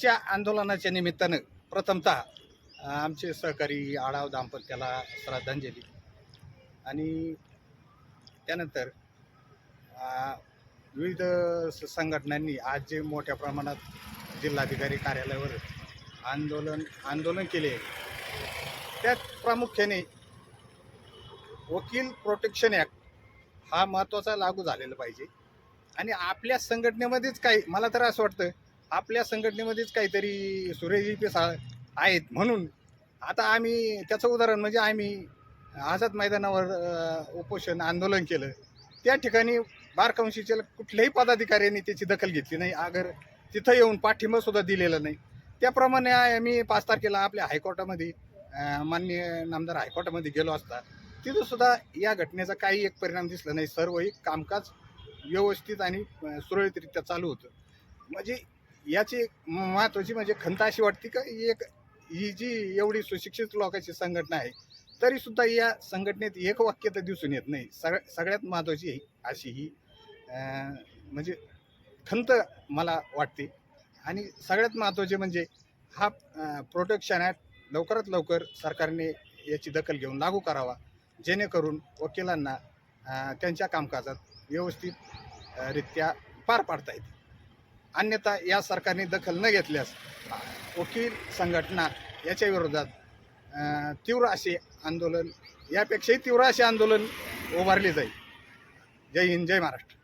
आजच्या आंदोलनाच्या निमित्तानं प्रथमतः आमचे सहकारी आढाव दाम्पत्याला श्रद्धांजली. आणि त्यानंतर विविध संघटनांनी आज जे मोठ्या प्रमाणात जिल्हाधिकारी कार्यालयावर आंदोलन आंदोलन केले त्यात प्रामुख्याने वकील प्रोटेक्शन ॲक्ट हा महत्त्वाचा लागू झालेला पाहिजे. आणि आपल्या संघटनेमध्येच काही मला तर असं वाटतं आपल्या संघटनेमध्येच काहीतरी सुरेजी पेसा आहेत म्हणून आता आम्ही त्याचं उदाहरण म्हणजे आम्ही आझाद मैदानावर उपोषण आंदोलन केलं. त्या ठिकाणी बारकांशीच्या कुठल्याही पदाधिकाऱ्यांनी त्याची दखल घेतली नाही. अगर तिथं येऊन पाठिंबासुद्धा दिलेला नाही. त्याप्रमाणे आम्ही पाच तारखेला आपल्या हायकोर्टामध्ये मान्य माननीय नामदार हायकोर्टामध्ये गेलो असता तिथं सुद्धा या घटनेचा काही एक परिणाम दिसला नाही. सर्व एक कामकाज व्यवस्थित आणि सुरळीतरित्या चालू होतं. म्हणजे याची महत्त्वाची म्हणजे खंत अशी वाटते का एक ही जी एवढी सुशिक्षित लोकांची संघटना आहे तरी सुद्धा या संघटनेत एक वाक्य तर दिसून येत नाही. सग सगळ्यात महत्त्वाची अशी ही म्हणजे खंत मला वाटते. आणि सगळ्यात महत्त्वाचे म्हणजे हा प्रोटेक्शन ॲक्ट लवकरात लवकर सरकारने याची दखल घेऊन लागू करावा जेणेकरून वकिलांना त्यांच्या कामकाजात व्यवस्थित रित्या पार पाडता येते अन्यथा या सरकारने दखल न घेतल्यास वकील संघटना याच्या विरोधात तीव्र असे आंदोलन यापेक्षाही तीव्र असे आंदोलन उभारले जाईल. जय हिंद जय महाराष्ट्र.